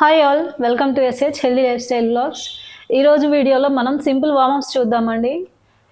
Hi all welcome to SH healthy lifestyle blogs ఈరోజు వీడియోలో మనం సింపుల్ వార్మప్స్ చూద్దామండి.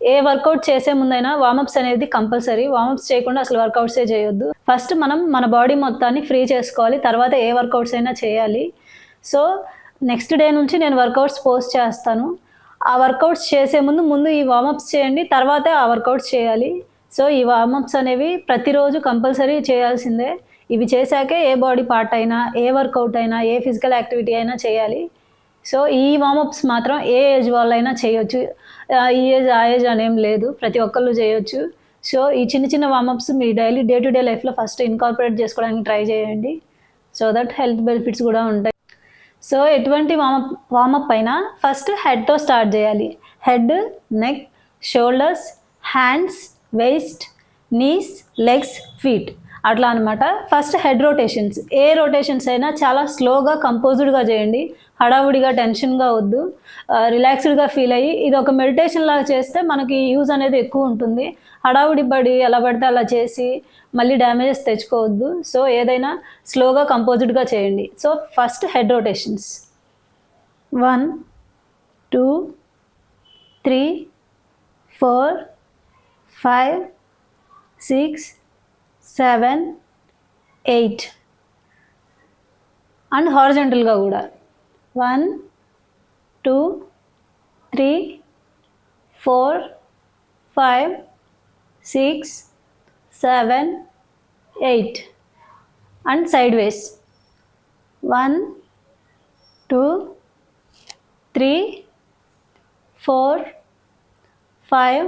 ఏ వర్కౌట్ చేసే ముందైనా వామప్స్ అనేది కంపల్సరీ. వార్మప్స్ చేయకుండా అసలు వర్కౌట్సే చేయొద్దు. ఫస్ట్ మనం మన బాడీ మొత్తాన్ని ఫ్రీ చేసుకోవాలి. తర్వాత ఏ వర్కౌట్స్ అయినా చేయాలి. సో నెక్స్ట్ డే నుంచి నేను వర్కౌట్స్ పోస్ట్ చేస్తాను. ఆ వర్కౌట్స్ చేసే ముందు ముందు ఈ వార్మప్స్ చేయండి. తర్వాతే ఆ వర్కౌట్స్ చేయాలి. సో ఈ వార్మప్స్ అనేవి ప్రతిరోజు కంపల్సరీ చేయాల్సిందే. ఇవి చేశాకే ఏ బాడీ పార్ట్ అయినా ఏ వర్కౌట్ అయినా ఏ ఫిజికల్ యాక్టివిటీ అయినా చేయాలి. సో ఈ వామప్స్ మాత్రం ఏ ఏజ్ వాళ్ళైనా చేయొచ్చు. ఈ ఏజ్ ఆ ఏజ్ అనేం లేదు. ప్రతి ఒక్కళ్ళు చేయొచ్చు. సో ఈ చిన్న చిన్న వామప్స్ మీ డైలీ డే టు డే లైఫ్లో ఫస్ట్ ఇన్కార్పొరేట్ చేసుకోవడానికి ట్రై చేయండి. సో దట్ హెల్త్ బెనిఫిట్స్ కూడా ఉంటాయి. సో ఎటువంటి వామప్ వామప్ అయినా ఫస్ట్ హెడ్తో స్టార్ట్ చేయాలి. Head neck shoulders hands waist knees legs feet. అట్లా అనమాట ఫస్ట్ హెడ్ రొటేషన్స్ ఏ రొటేషన్స్ అయినా చాలా స్లోగా కంపోజ్డ్గా చేయండి. హడావుడిగా టెన్షన్గా వద్దు. రిలాక్స్డ్గా ఫీల్ అయ్యి ఇది ఒక మెడిటేషన్ లాగా చేస్తే మనకి యూజ్ అనేది ఎక్కువ ఉంటుంది. హడావుడి పడి ఎలా పడితే అలా చేసి మళ్ళీ డ్యామేజెస్ తెచ్చుకోవద్దు. సో ఏదైనా స్లోగా కంపోజ్డ్గా చేయండి. So first head rotations one two three four five six seven eight. And హారిజెంటల్గా కూడా. One two three four five six seven eight. And sideways one two three four five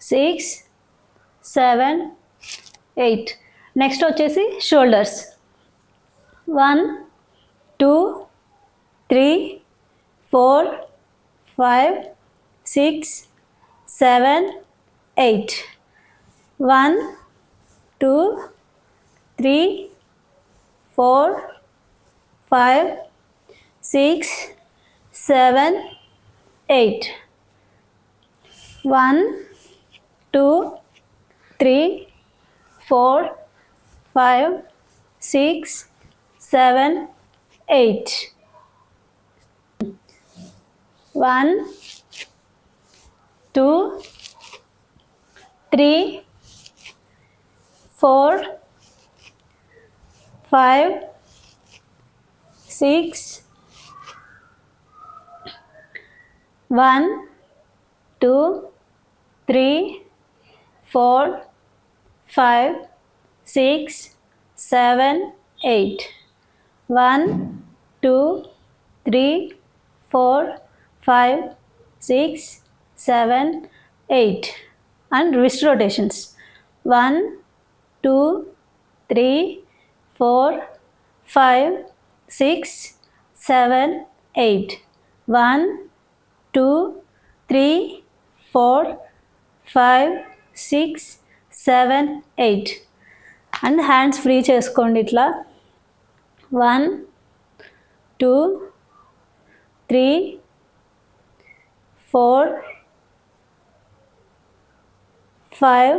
six seven eight next వచ్చేసి shoulders one two three four five six seven eight one two three four five six seven eight one two three four, five, six, seven, eight. One, two, three, four, five, six, one, two, three, four five, six, seven, eight. One, two, three, four, five, six, seven, eight. And wrist rotations. One, two, three, four, five, six, seven, eight. One, two, three, four, five, six. Seven eight and hands free చేసుకోండి ఇట్లా one two three four five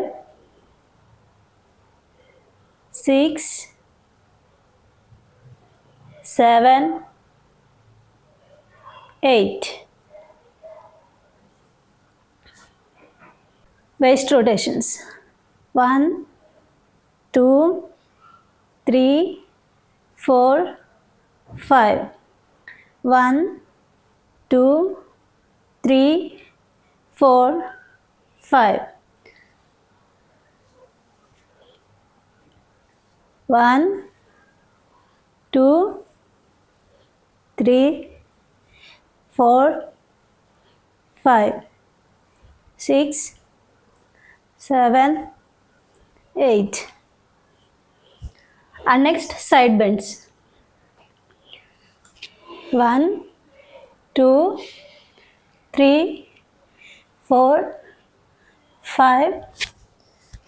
six seven eight waist rotations. one, two, three, four, five. One, two, three, four, five. One, two, three, four, five, six, seven, eight and next side bends one two three four five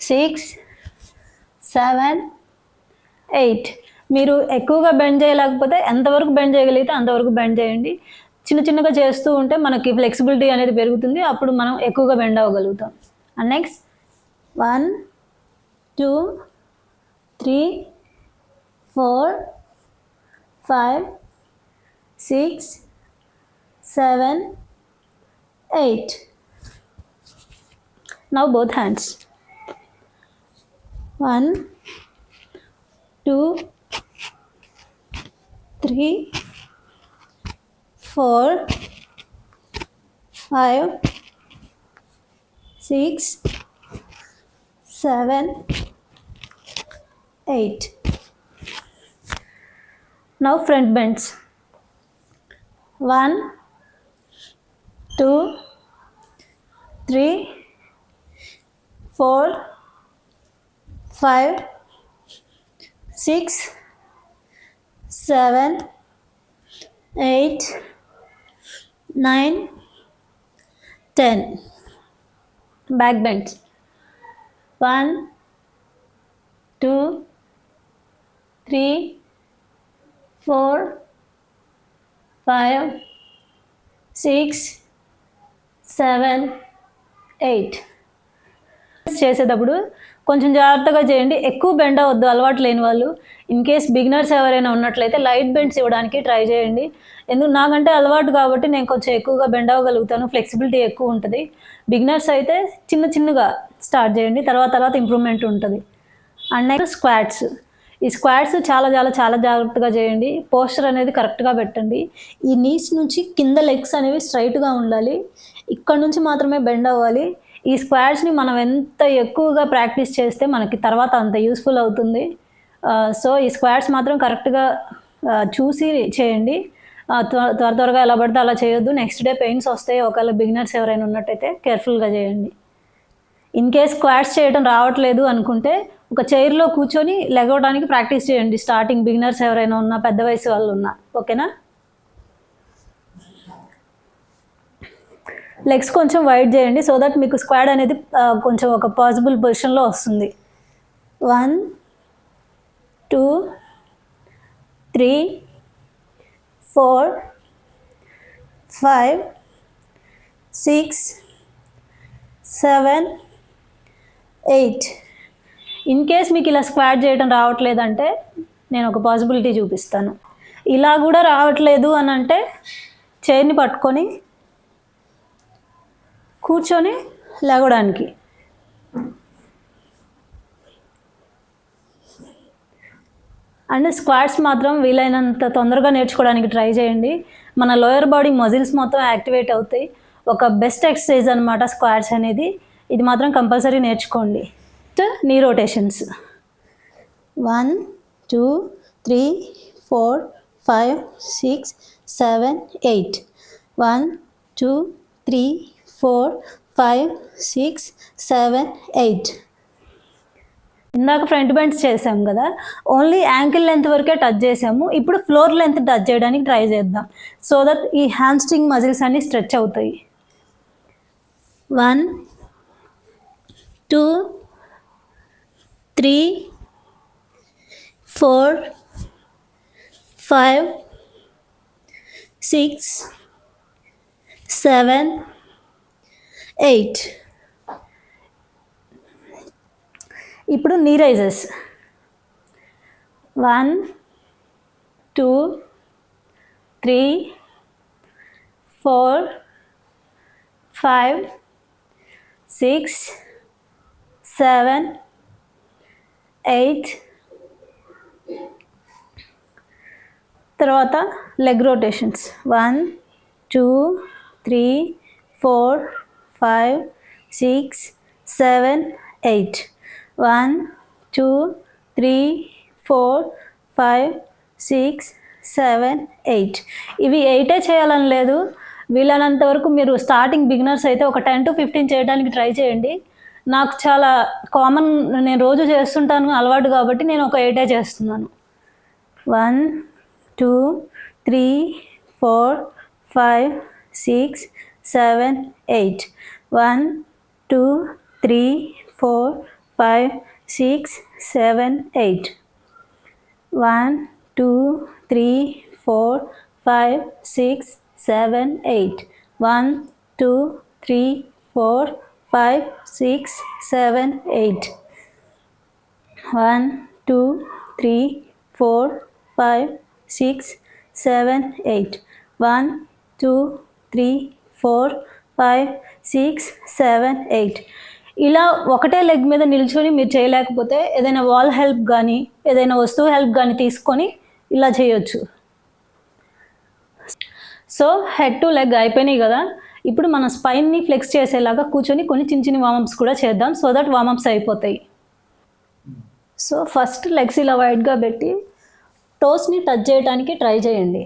six seven eight మీరు ఎక్కువగా bend చేయలేకపోతే ఎంతవరకు bend చేయగలిగితే అంతవరకు bend చేయండి. చిన్న చిన్నగా చేస్తూ ఉంటే మనకి ఫ్లెక్సిబిలిటీ అనేది పెరుగుతుంది. అప్పుడు మనం ఎక్కువగా bend అవ్వగలుగుతాం. And next one two, three, four, five, six, seven, eight. Now both hands. One, two, three, four, five, six, seven, 8. Now front bends. 1, 2, 3, 4, 5, 6, 7, 8, 9, 10. Back bends. 1, 2, three four five six seven eight. చేసేటప్పుడు కొంచెం జాగ్రత్తగా చేయండి. ఎక్కువ bend అవద్దు అలవాటు లేని వాళ్ళు. In case beginners ఎవరైనా ఉన్నట్లయితే లైట్ బెండ్స్ ఇవ్వడానికి ట్రై చేయండి. ఎందుకు నాకంటే అలవాటు కాబట్టి నేను కొంచెం ఎక్కువగా బెండ్ అవ్వగలుగుతాను. ఫ్లెక్సిబిలిటీ ఎక్కువ ఉంటుంది. బిగినర్స్ అయితే చిన్న చిన్నగా స్టార్ట్ చేయండి. తర్వాత తర్వాత ఇంప్రూవ్మెంట్ ఉంటుంది. And next squats. ఈ స్క్వాడ్స్ చాలా చాలా చాలా జాగ్రత్తగా చేయండి. పోస్టర్ అనేది కరెక్ట్గా పెట్టండి. ఈ నీస్ నుంచి కింద లెగ్స్ అనేవి స్ట్రైట్గా ఉండాలి. ఇక్కడ నుంచి మాత్రమే బెండ్ అవ్వాలి. ఈ స్క్వాడ్స్ని మనం ఎంత ఎక్కువగా ప్రాక్టీస్ చేస్తే మనకి తర్వాత అంత యూస్ఫుల్ అవుతుంది. సో ఈ స్క్వాడ్స్ మాత్రం కరెక్ట్గా చూసి చేయండి. త్వర త్వర త్వరగా ఎలా పడితే అలా చేయొద్దు. నెక్స్ట్ డే పెయిన్స్ వస్తాయి. ఒకవేళ బిగినర్స్ ఎవరైనా ఉన్నట్టయితే కేర్ఫుల్గా చేయండి. ఇన్ కేస్ స్క్వాట్స్ చేయడం రావట్లేదు అనుకుంటే ఒక చైర్లో కూర్చొని లెగవడానికి ప్రాక్టీస్ చేయండి. స్టార్టింగ్ బిగినర్స్ ఎవరైనా ఉన్నా పెద్ద వయసు వాళ్ళు ఉన్నా. ఓకేనా? లెగ్స్ కొంచెం వైడ్ చేయండి సో దట్ మీకు స్క్వాడ్ అనేది కొంచెం ఒక పాసిబుల్ పొజిషన్లో వస్తుంది. One two three four five six seven eight. In case మీకు ఇలా స్క్వాడ్ చేయడం రావట్లేదంటే నేను ఒక పాసిబిలిటీ చూపిస్తాను. ఇలా కూడా రావట్లేదు అని అంటే చైర్ని పట్టుకొని కూర్చొని లేవడానికి. అండ్ స్క్వాట్స్ మాత్రం వీలైనంత తొందరగా నేర్చుకోవడానికి ట్రై చేయండి. మన లోయర్ బాడీ మజిల్స్ మొత్తం యాక్టివేట్ అవుతాయి. ఒక బెస్ట్ ఎక్సర్సైజ్ అనమాట స్క్వాట్స్ అనేది. ఇది మాత్రం కంపల్సరీ నేర్చుకోండి. Knee rotations one two three four five six seven eight. One two three four five six seven eight. ఇందాక ఫ్రంట్ బెండ్స్ చేసాం కదా ఓన్లీ యాంకిల్ లెంత్ వరకే టచ్ చేసాము. ఇప్పుడు ఫ్లోర్ లెంత్ టచ్ చేయడానికి ట్రై చేద్దాం. సో దట్ ఈ హ్యామ్ స్ట్రింగ్ మజిల్స్ అన్నీ స్ట్రెచ్ అవుతాయి. One two three four five six seven eight ఇప్పుడు knee raises one two three four five six seven eight. తర్వాత leg rotations. One two three four five six seven eight. One two three four five six seven eight. ఇవి ఎయిటే చేయాలని లేదు. వీలైనంత వరకు మీరు starting beginners అయితే ఒక టెన్ టు ఫిఫ్టీన్ చేయడానికి ట్రై చేయండి. నాకు చాలా కామన్ నేను రోజు చేస్తుంటాను అలవాటు కాబట్టి నేను ఒక ఎయిటే చేస్తున్నాను. One two three four five six seven eight one two three four five six seven eight one two three four five six seven eight one two three four five six seven eight. One two three four five six seven eight. One two three four five six seven eight. ఇలా ఒకటే leg మీద నిల్చొని మీరు చేయలేకపోతే ఏదైనా wall help కానీ ఏదైనా వస్తువు హెల్ప్ కానీ తీసుకొని ఇలా చేయొచ్చు. సో హెడ్ టు లెగ్ అయిపోయినాయి కదా. ఇప్పుడు మన స్పైన్ని ఫ్లెక్స్ చేసేలాగా కూర్చొని కొన్ని చిన్న చిన్న వామప్స్ కూడా చేద్దాం. సో దట్ వామప్స్ అయిపోతాయి. సో ఫస్ట్ లెగ్స్ ఇలా వైడ్గా పెట్టి టోస్ని టచ్ చేయడానికి ట్రై చేయండి.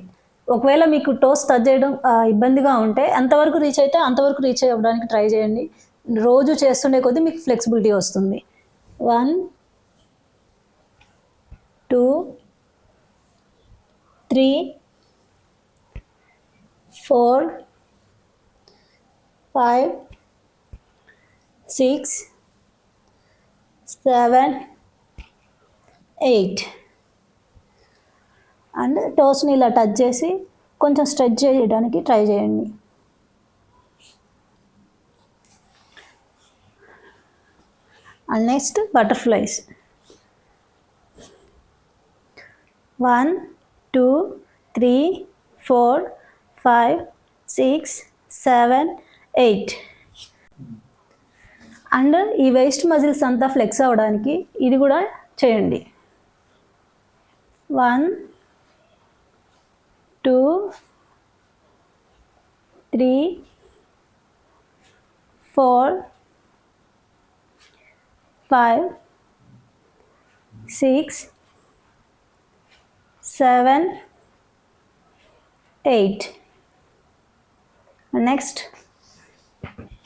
ఒకవేళ మీకు టోస్ టచ్ చేయడం ఇబ్బందిగా ఉంటే ఎంతవరకు రీచ్ అయితే అంతవరకు రీచ్ అవ్వడానికి ట్రై చేయండి. రోజు చేస్తుండే కొద్దీ మీకు ఫ్లెక్సిబిలిటీ వస్తుంది. One two three four five six seven eight and టోస్ని ఇలా టచ్ చేసి కొంచెం స్ట్రెచ్ చేయడానికి ట్రై చేయండి. And next butterflies one two three four five six seven eight. And ఈ వేస్ట్ మజిల్స్ అంతా ఫ్లెక్స్ అవ్వడానికి ఇది కూడా చేయండి. One two three four five six seven eight. Next.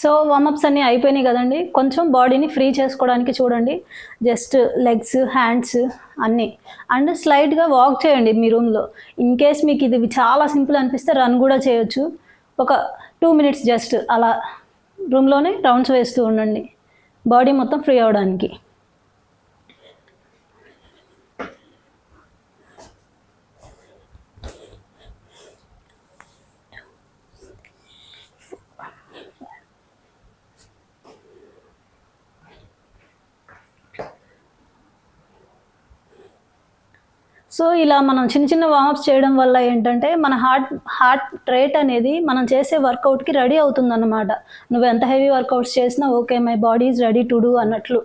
so warmups అన్నీ అయిపోయినాయి కదండి. కొంచెం బాడీని ఫ్రీ చేసుకోవడానికి చూడండి. జస్ట్ లెగ్స్ హ్యాండ్స్ అన్నీ. అండ్ స్లైడ్గా వాక్ చేయండి మీ రూమ్లో. ఇన్ కేస్ మీకు ఇది చాలా సింపుల్ అనిపిస్తే రన్ కూడా చేయొచ్చు. ఒక టూ మినిట్స్ జస్ట్ అలా రూమ్లోనే రౌండ్స్ వేస్తూ ఉండండి. బాడీ మొత్తం ఫ్రీ అవ్వడానికి సో ఇలా మనం చిన్న చిన్న వార్మప్స్ చేయడం వల్ల ఏంటంటే మన హార్ట్ హార్ట్ రేట్ అనేది మనం చేసే వర్కౌట్కి రెడీ అవుతుందన్నమాట. నువ్వు ఎంత హెవీ వర్కౌట్స్ చేసినా okay my body is ready to do అన్నట్లు.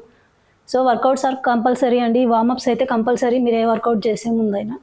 సో వర్కౌట్స్ ఆర్ కంపల్సరీ అండి. వార్మప్స్ అయితే కంపల్సరీ మీరు ఏ వర్కౌట్ చేసే ముందైనా.